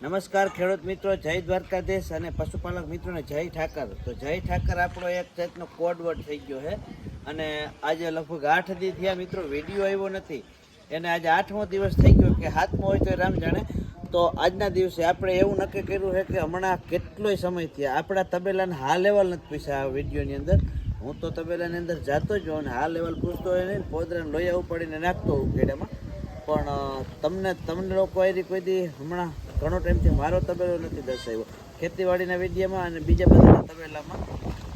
નમસ્કાર ખેડૂત મિત્રો, જય દ્વારકાધીશ અને પશુપાલક મિત્રોને જય ઠાકર. તો જય ઠાકર આપણો એક જાતનો કોડ વર્ડ થઈ ગયો છે. અને આજે લગભગ આઠ દી થયા મિત્રો વીડિયો આવ્યો નથી. એને આજે આઠમો દિવસ થઈ ગયો કે હાથમો હોય તો રામ જાણે. તો આજના દિવસે આપણે એવું નક્કી કર્યું છે કે હમણાં કેટલોય સમય થયા. આપણા તબેલાને હા લેવલ નથી પૂછ્યા આ વિડીયોની અંદર. હું તો તબેલાની અંદર જાતો જ હોઉં અને હાલ લેવલ પૂછતો હોય નહીં, પોદરાને લોહીયા ઉપાડીને નાખતો હોઉં ખેડામાં પણ તમને તમને લોકો કોઈ દી હમણાં ઘણો ટાઈમથી મારો તબેલો નથી દર્શાવ્યો. ખેતીવાડીના વિદ્યામાં અને બીજા બધા તબેલામાં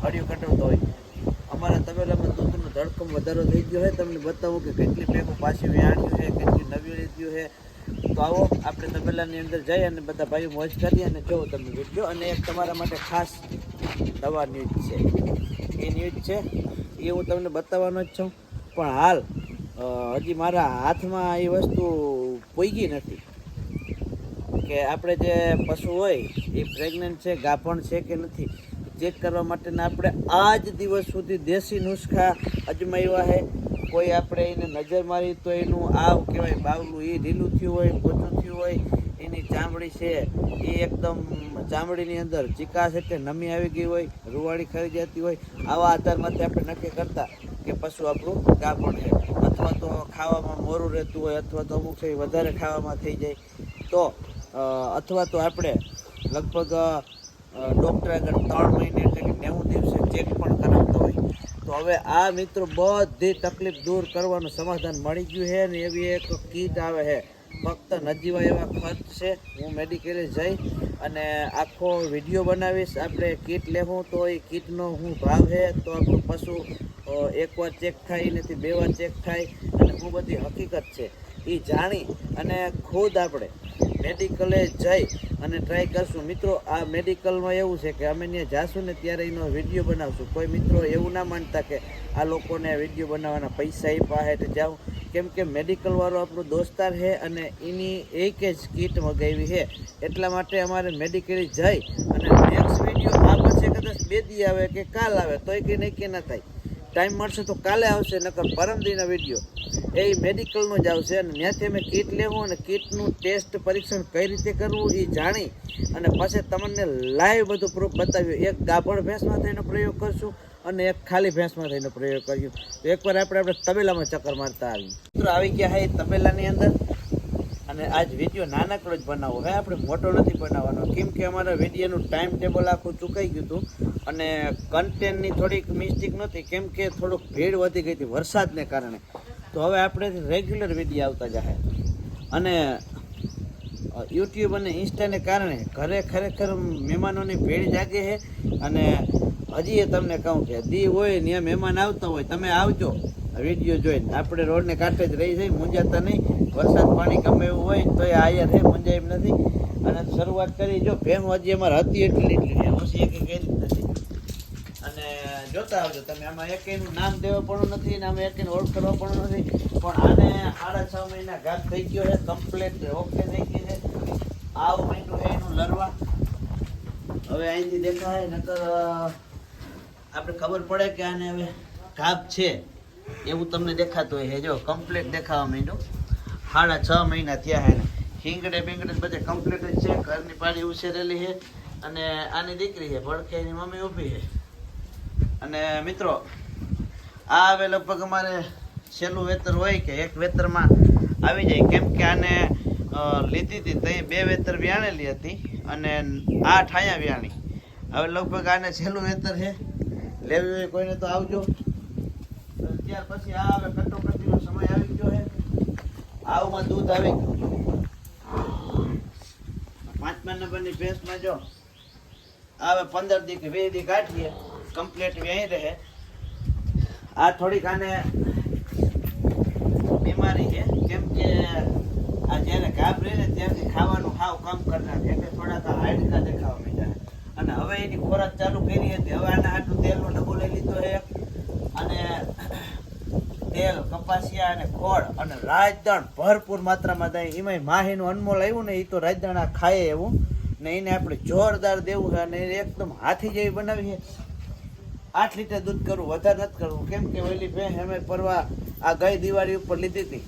અડિયો કટાવતો હોય. અમારા તબેલામાં દૂધનો ધડકમ વધારો થઈ ગયો છે. તમને બતાવું કે કેટલી પેકો પાછી વ્યાણ્યું છે, કેટલી નવી લીધ્યું છે. તો આવો આપણે તબેલાની અંદર જઈ અને બધા ભાઈઓ મોજ કરીએ અને જોવો તમે વીડિયો અને એક તમારા માટે ખાસ નવા ન્યૂઝ છે. એ ન્યૂઝ છે. એ હું તમને બતાવવાનો જ છું. પણ હાલ હજી મારા હાથમાં એ વસ્તુ પોઈગી નથી. કે આપણે જે પશુ હોય, એ પ્રેગ્નન્ટ છે, ગાભણ છે કે નથી ચેક કરવા માટેના આપણે આ જ દિવસ સુધી દેશી નુસ્ખા અજમાવ્યા છે. કોઈ આપણે એને નજર મારી તો એનું આવ કહેવાય, બાવલું એ ઢીલું થયું હોય, પોચું થયું હોય, એની ચામડી છે, એ એકદમ ચામડીની અંદર ચિકાસ એટલે નમી આવી ગઈ હોય, રૂવાડી ખરી જતી હોય, આવા આધારમાંથી આપણે નક્કી કરતા કે પશુ આપણું ગાભણ છે. અથવા તો ખાવામાં મોરું રહેતું હોય, અથવા તો અમુક છે વધારે ખાવામાં થઈ જાય. તો અથવા તો આપણે લગભગ ડૉક્ટર આગળ ત્રણ મહિને એટલે કે નેવું દિવસે ચેક પણ કરાવતા હોય, તો હવે આ મિત્રો બધી તકલીફ દૂર કરવાનું સમાધાન મળી ગયું છે ને એવી એક કીટ આવે છે. ફક્ત નજીવા એવા ખર્ચ છે. હું મેડિકલે જઈ અને આખો વીડિયો બનાવીશ. આપણે કીટ લેવું તો એ કીટનો હું ભાવ છે, તો આપણું પશુ એકવાર ચેક થાય નથી બે વાર ચેક થાય, અને ખૂબ બધી હકીકત છે. એ જાણી અને ખુદ આપણે મેડિકલે જઈ અને ટ્રાય કરશું. મિત્રો, આ મેડિકલમાં એવું છે કે અમે ત્યાં જાશું ને ત્યારે એનો વીડિયો બનાવશું. કોઈ મિત્રો એવું ના માનતા કે આ લોકોને વીડિયો બનાવવાના પૈસા એ પાસે જાઉં કેમ કે મેડિકલ આપણો દોસ્તાર છે અને એની એક જ કીટ મગાવી છે એટલા માટે અમારે મેડિકલ જઈ અને નેક્સ્ટ વીડિયો આ પછી કદાચ બે દી આવે કે કાલ આવે, તોય કંઈ નહીં કે ના થાય. ટાઈમ મળશે તો કાલે આવશે, નકર પરમદીના વીડિયો એ મેડિકલનો જ આવશે અને ત્યાંથી અમે કીટ લેવું અને કીટનું ટેસ્ટ પરીક્ષણ કઈ રીતે કરવું એ જાણી અને પછી તમને લાઈવ બધું પ્રૂફ બતાવ્યું. એક ગાભણ ભેંસમાં થઈને પ્રયોગ કરશું અને એક ખાલી ભેંસમાં થઈને પ્રયોગ કર્યું તો એકવાર આપણે આપણે તબેલામાં ચક્કર મારતા આવી મિત્રો આવી ગયા હા એ તબેલાની અંદર. અને આજ વીડિયો નાનકડો જ બનાવો હવે આપણે મોટો નથી બનાવવાનો. કેમ કે અમારા વિડીયોનું ટાઈમ ટેબલ આખું ચૂકાઈ ગયું હતું. અને કન્ટેન્ટની થોડીક મિસ્ટેક નહોતી, કેમ કે થોડુંક ભીડ વધી ગઈ હતી વરસાદને કારણે. તો હવે આપણે રેગ્યુલર વીડિયો આવતા જાય અને યુટ્યુબ અને ઇન્સ્ટાને કારણે ઘરે ખરેખર મહેમાનોની ભીડ જાગે છે અને હજી એ તમને કહું કે દી હોય ત્યાં મહેમાન આવતા હોય, તમે આવજો. વીડિયો જોઈને. આપણે રોડને કાંઠે જ રહી જઈ મૂંઝાતા નહીં. વરસાદ પાણી ગમે એવું હોય તો એ આયર છે, મૂંઝાય નથી. અને શરૂઆત કરી, જો ભેમ હજી અમારે હતી એટલી એટલી. પછી એક અને જોતા આવજો. તમે આમાં એકેયનું નામ દેવા પણ નથી ને આમાં એકેયને ઓળખ કરવા પણ નથી. પણ આને સાડા છ મહિના ઘાત થઈ ગયો છે કમ્પ્લેટ ઓકે થઈ ગઈ છે. આવ છે એનું લરવા. હવે અહીંથી દેખાય, નકર આપણે ખબર પડે કે આને હવે ઘાપ છે. એવું તમને દેખાતું હોય જો કમ્પ્લેટ દેખાવા માંડ્યું. સાડા છ મહિના થયા હે હિંગડે બિંગડે બધે કમ્પ્લેટ જ છે. ઘરની પાડી ઉછેરેલી છે. અને આની દીકરી છે, ભડકે એની મમ્મી ઊભી છે. અને મિત્રો, આ હવે લગભગ અમારે છેલ્લું વેતર હોય કે એક વેતરમાં આવી જાય. કેમ કે આને લીધી હતી ત્યાં બે વેતર વ્યાણેલી હતી અને આ ઠાયા વ્યાણી. હવે લગભગ આને છેલ્લું વેતર છે. લેવી હોય કોઈને તો આવજો. ત્યાર પછી આ હવે કટોકટીનો સમય આવી ગયો છે. આવમાં દૂધ આવી ગયું. પાંચમા નંબરની ભેંસમાં જો હવે પંદર દી કે વીસ દી કાઢીએ. કમ્પ્લીટ વ્યય રહે. આ થોડીક આને બીમારી છે. કેમ કે આ જ્યારે ગાભરે ને ત્યારથી ખાવાનું હાવ કમ કરી નાખે એટલે થોડાક હાડકા દેખાવા માંડ્યા અને હવે એની ખોરાક ચાલુ કરી હતી. હવે આના આટલું તેલનો ડબ્બો લઈ લીધો છે. અને તેલ, કપાસિયા અને ખોળ અને રાજદણ ભરપૂર માત્રામાં થાય એમાંય માહીનું અનમોલ આવ્યું ને એ તો રાજદણ ખાય એવું. ને એને આપણે જોરદાર દેવું છે. અને એકદમ હાથી જેવી બનાવી છે. આઠ લીટર દૂધ કરવું, વધારે નથી કરવું. કેમ કે વહેલી ભેંસ અમે પરવા આ ગઈ દિવાળી ઉપર લીધી હતી.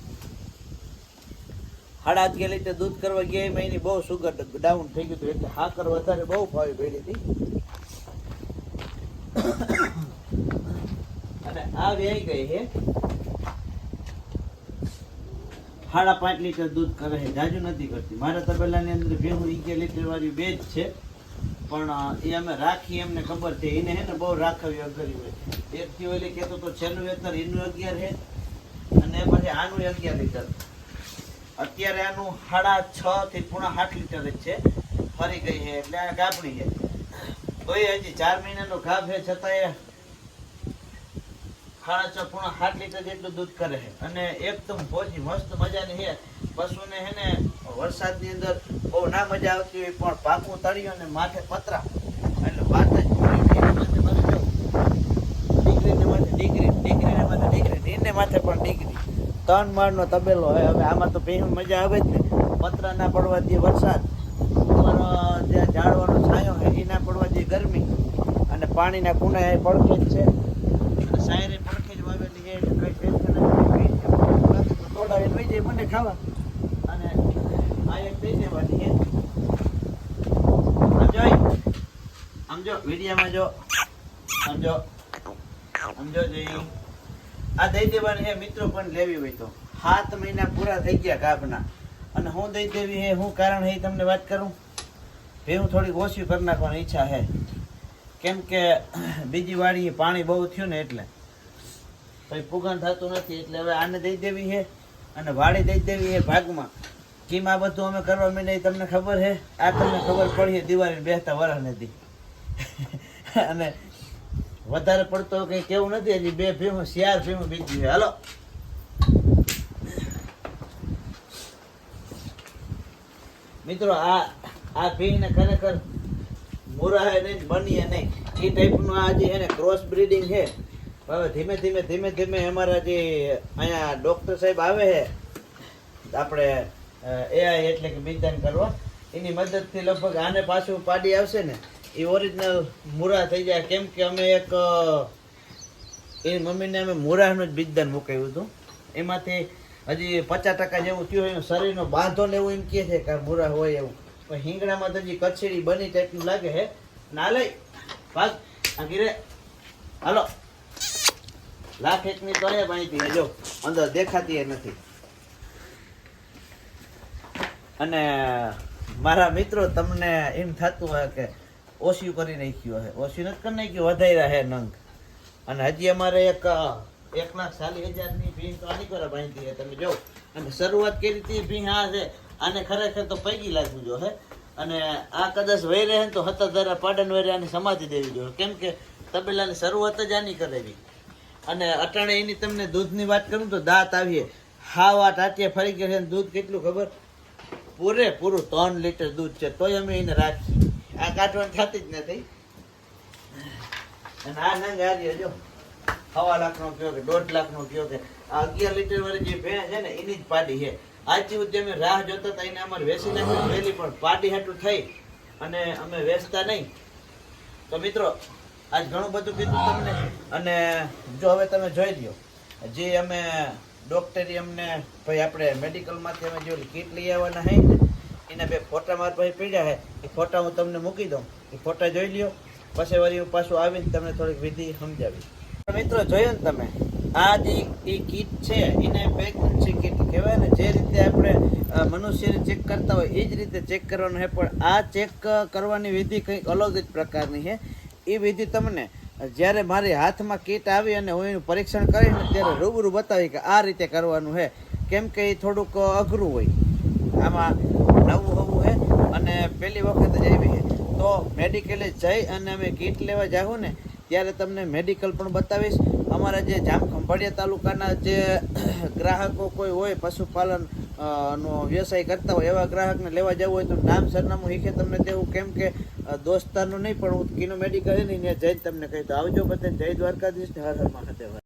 સાડા અગિયાર લીટર દૂધ કરવા ગયા એમાં, એની બહુ સુગર ડાઉન થઈ ગયું હતું. એટલે હાકર વધારે બહુ ફાવી પડી હતી. અને આ વ્યાઈ ગઈ છે સાડા પાંચ લીટર દૂધ કરે છે. જાજુ નથી કરતી. મારા તબેલાની અંદર ભેહું અગિયાર લીટર વાળી બે જ છે. પણ એ અમે રાખી એમને ખબર છે. એને હે બહુ રાખવી અઘરી હોય એક થી ઓલી કહેતો તો છેલ્લું વેતર એનું અગિયાર છે. અને પછી આનું અગિયાર લીટર. અત્યારે આનું સાડા છ થી પૂણા આઠ લીટર જ છે. ફરી ગઈ છે, એટલે આ ગાભણી છે. તો એ હજી ચાર મહિનાનો ગાભ છે છતાંય સાડા છ પૂણા આઠ લીટર જેટલું દૂધ કરે છે. અને એકદમ ભોજી મસ્ત મજાની છે. પશુને હે ને વરસાદની અંદર બહુ ના મજા આવતી હોય, પણ પાકું તળ્યું અને માથે પતરા. એટલે વાત જ જો. દીકરીને માથે દીકરીને માથે દીકરી એને માથે પણ દીકરી. ત્રણ માળનો તબેલો હોય. હવે આમાં તો ભેહું મજા આવે જ ને. પતરા ના પડવા દે વરસાદ. ઉપર ઝાડવાનો છાંયો હોય એ ના પડવા દે ગરમી. અને પાણીના કુંડા એ પડખે જ છે. સાયરે પડખે જ વાવેલી મને ખાવા અને આ એક દઈ દેવાની છે હું કારણ છે તમને વાત કરું હું થોડીક ઓછી કરી નાખવાની ઈચ્છા હે કેમ કે બીજી વાડી પાણી બહુ થયું ને એટલે પછી પુગાન થતું નથી એટલે હવે આને દઈ દેવી છે અને વાડી દઈ દેવી છે ભાગમાં. કેમ આ બધું અમે કરવા માંડ્યા એ તમને ખબર છે આ તમને ખબર પડી દિવાળી બેસતા વરસ નથી. અને વધારે પડતો કઈ કેવું નથી, હજી બે ભીમું શિયાર ભીમું બીજી છે. હાલો. મિત્રો, આ આ ભીંને ખરેખર મુરાહે નહીં, બનીએ નહીં. એ ટાઈપનું આ જે એને ક્રોસ બ્રીડિંગ છે, હવે ધીમે ધીમે ધીમે ધીમે અમારા જે અહીંયા ડૉક્ટર સાહેબ આવે છે, આપણે એઆઈ એટલે કે બીજદાન કરવા. એની મદદથી લગભગ આને પાછું પાડી આવશે ને એ ઓરિજિનલ મુરા થઈ જાય. કેમ કે અમે એક એ મમ્મીને અમે મૂરાનું જ બીજદાન મૂકાયું હતું. એમાંથી હજી પચાસ ટકા જેવું થયું હોય શરીરનો બાંધો ને એવું એમ કહે છે કે મૂરા હોય એવું. પણ હિંગણામાં તો હજી કચેરી બની ટાઈપનું લાગે છે. ના લઈ, ભાગ. આ ગીરે. હાલો. લાખ એકની તો એ માહિતી જો અંદર દેખાતી નથી. અને મારા મિત્રો તમને એમ થતું હોય કે ઓછું કરી નાખ્યું હે. ઓછું નથી કરી નાખ્યું, વધાર્યા હે નંગ. અને હજી અમારે એક એક લાખ ચાલીસ હજારની ભીં તો આની કરે બાંધી છે, તમે જો અને શરૂઆત કરી હતી ભીં આ છે, આને ખરેખર તો પૈકી લાગવું જો હે. અને આ કદાચ વહી રહે તો હતા ધારા પાડન વહી સમાધિ દેવી જોઈએ કેમ કે તબેલાની શરૂઆત જ આની કરેલી અને અટાણે એની તમને દૂધની વાત કરું તો દાંત આવીએ. હા આ ટાટિયા ફરી ગયા છે દૂધ કેટલું ખબર? પૂરે પૂરું ત્રણ લીટર દૂધ છે તોય અમે એને રાખી આ કાઢવાની થતી જ નથી. અને આ નંગ હારી જો. સવા લાખનો કયો કે દોઢ લાખનો કયો કે આ અગિયાર લીટર વાળી જે ભેણ છે ને એની જ પાડી છે. આજી સુધી અમે રાહ જોતા હતા એને અમારે વેસી નાખી વહેલી પણ પાડી હાટું થઈ અને અમે વેચતા નહીં. તો મિત્રો આજ ઘણું બધું કીધું તમને. અને જો હવે તમે જોઈ લ્યો જે અમે ડોક્ટરી અમને ભાઈ આપણે મેડિકલમાંથી અમે જો કીટ લઈ આવવાના હે ને, એના બે ફોટા મારા પાસે પડ્યા છે એ ફોટા હું તમને મૂકી દઉં. એ ફોટા જોઈ લ્યો. પછી વળી હું પાછું આવીને તમને થોડીક વિધિ સમજાવી મિત્રો જોયો ને તમે, આ જે એ કીટ છે, એને પ્રેગ્નન્સી કીટ કહેવાય ને, જે રીતે આપણે મનુષ્યને ચેક કરતા હોય, એ જ રીતે ચેક કરવાનું છે પણ આ ચેક કરવાની વિધિ કંઈક અલગ જ પ્રકારની છે એ વિધિ તમને જ્યારે મારી હાથમાં કીટ આવી અને હું એનું પરીક્ષણ કરીને ત્યારે રૂબરૂ બતાવી કે આ રીતે કરવાનું છે કેમ કે એ થોડુંક અઘરું હોય. આમાં નવું હોવું છે અને પહેલી વખત આવી છે તો મેડિકલે જઈ અને અમે કીટ લેવા જાઉં ને, ત્યારે તમને મેડિકલ પણ બતાવીશ. અમારા જે જામ ખંભાળિયા તાલુકાના જે ગ્રાહકો કોઈ હોય, પશુપાલન નો વ્યવસાય કરતા હોય એવા ગ્રાહકને લેવા જવું હોય તો નામ સરનામું હીખે તમને દેવું કેમ કે દોસ્તારનું નહીં પણ હું કિનો મેડિકલ નહીં ત્યાં જઈને તમને કહી તો આવજો બધા. જય દ્વારકાધીશ. હર હર મહાદેવ.